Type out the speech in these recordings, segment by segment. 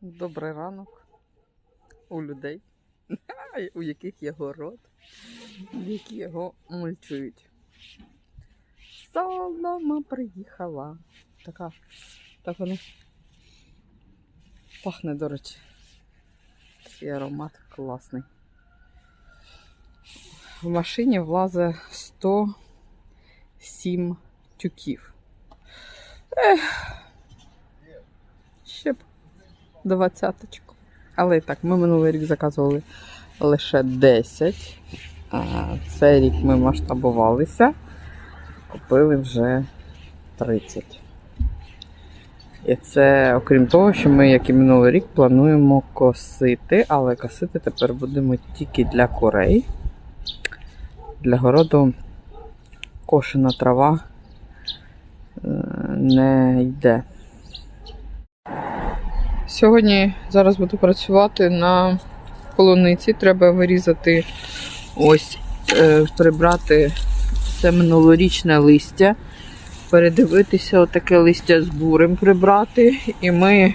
Добрий ранок у людей, у яких є город, які його мульчують. Солома приїхала. Така, так вони пахне, до речі. Такий аромат класний. В машині влазить 107 тюків. Ех, двадцяточку. Але і так, ми минулий рік заказували лише 10. А цей рік ми масштабувалися, купили вже 30. І це окрім того, що ми, як і минулий рік, плануємо косити, але косити тепер будемо тільки для курей. Для городу кошена трава е, не йде. Сьогодні зараз буду працювати на полуниці. Треба вирізати ось, е, прибрати все минулорічне листя, передивитися отаке листя з бурем прибрати. І ми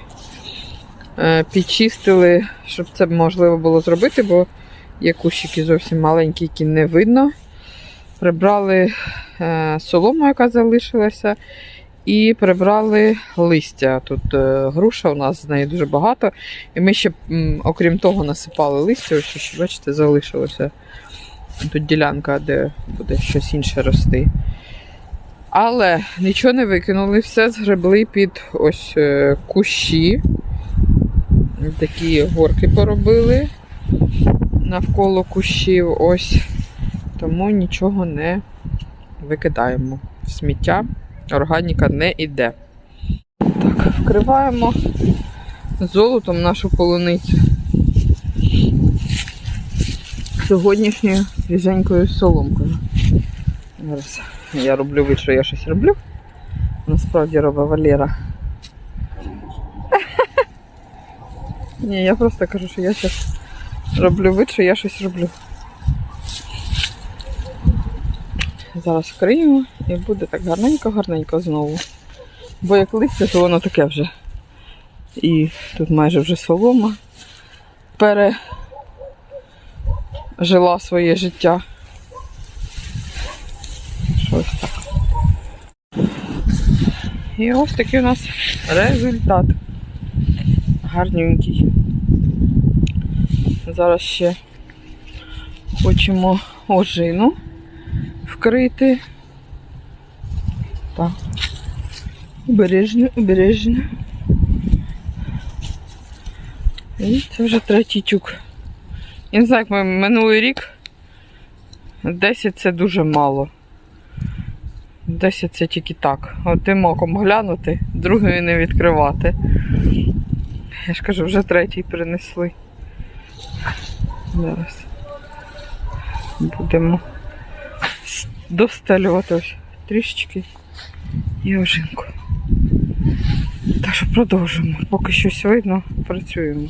е, підчистили, щоб це можливо було зробити, бо є кущики зовсім маленькі, які не видно. Прибрали е, солому, яка залишилася. І прибрали листя. Тут е, груша у нас з неї дуже багато. І ми ще, окрім того, насипали листя, ось що бачите, залишилося. Тут ділянка, де буде щось інше рости. Але нічого не викинули, все згребли під ось е, кущі. Такі горки поробили навколо кущів. Ось. Тому нічого не викидаємо в сміття органіка не йде. Так, вкриваємо золотом нашу полуницю. Сьогоднішньою свіженькою соломкою. Зараз я роблю вид, що я щось роблю. Насправді робить Валера. Ні, я просто кажу, що я зараз роблю вид, що я щось роблю. Зараз вкриємо і буде так гарненько-гарненько знову. Бо як листя, то воно таке вже. І тут майже вже солома пережила своє життя. Щось так. І ось такий у нас результат. Гарненький. Зараз ще хочемо ожину вкрити. Так. Обережно, обережно. І це вже третій тюк. Я не знаю, як ми минулий рік 10 це дуже мало. 10 це тільки так. Одним оком глянути, другою не відкривати. Я ж кажу, вже третій принесли. Зараз будемо достелювати ось трішечки і ожинку. Так що продовжимо. Поки щось видно, працюємо.